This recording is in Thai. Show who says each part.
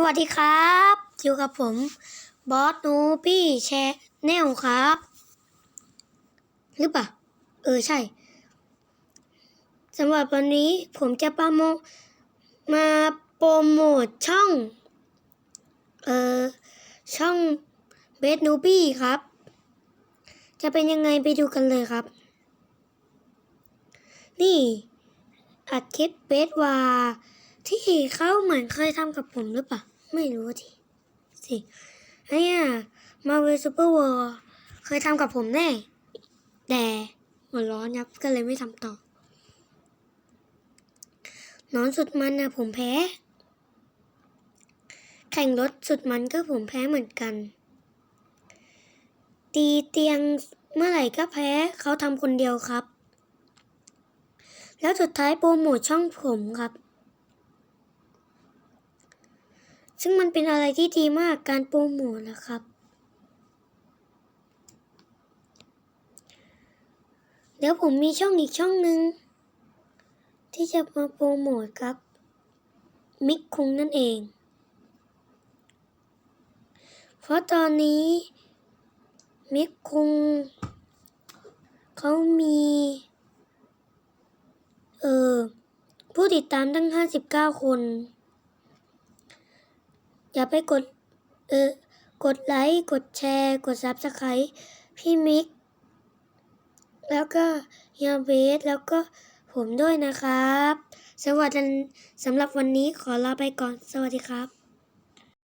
Speaker 1: สวัสดีครับ อยู่กับผม บอสนูปี้แชแนลครับ หรือเปล่า เออใช่สำหรับวันนี้ผมจะประโมมาโปรโมทช่อง เออช่องเบสนูบี้ครับ จะเป็นยังไงไปดูกันเลยครับ นี่ อัดคลิปเบสวา ที่เขาเหมือนเคยทำกับผมหรือเปล่า ไม่รู้ทีสิไอ้อะมาเวซูเปอร์วอลเคยทำกับผมแน่ แต่หัวร้อนยับก็เลยไม่ทำต่อ นอนสุดมันนะผมแพ้ แข่งรถสุดมันก็ผมแพ้เหมือนกัน ตีเตียงเมื่อไหร่ก็แพ้เขาทำคนเดียวครับ แล้วสุดท้ายโปรโมทช่องผมครับ ซึ่งมันเป็นอะไรที่ดีมากการโปรโมทนะครับ เดี๋ยวผมมีช่องอีกช่องหนึ่งที่จะมาโปรโมทครับ มิกคุงนั่นเอง เพราะตอนนี้ มิกคุงเขามี เออผู้ติดตามตั้ง 59 คน อย่าไปกดเออกดไลค์ กดแชร์ กดซับสไครต์พี่มิก แล้วก็เฮียเบสแล้วก็ผมด้วยนะครับ สวัสดีสำหรับวันนี้ขอลาไปก่อน สวัสดีครับ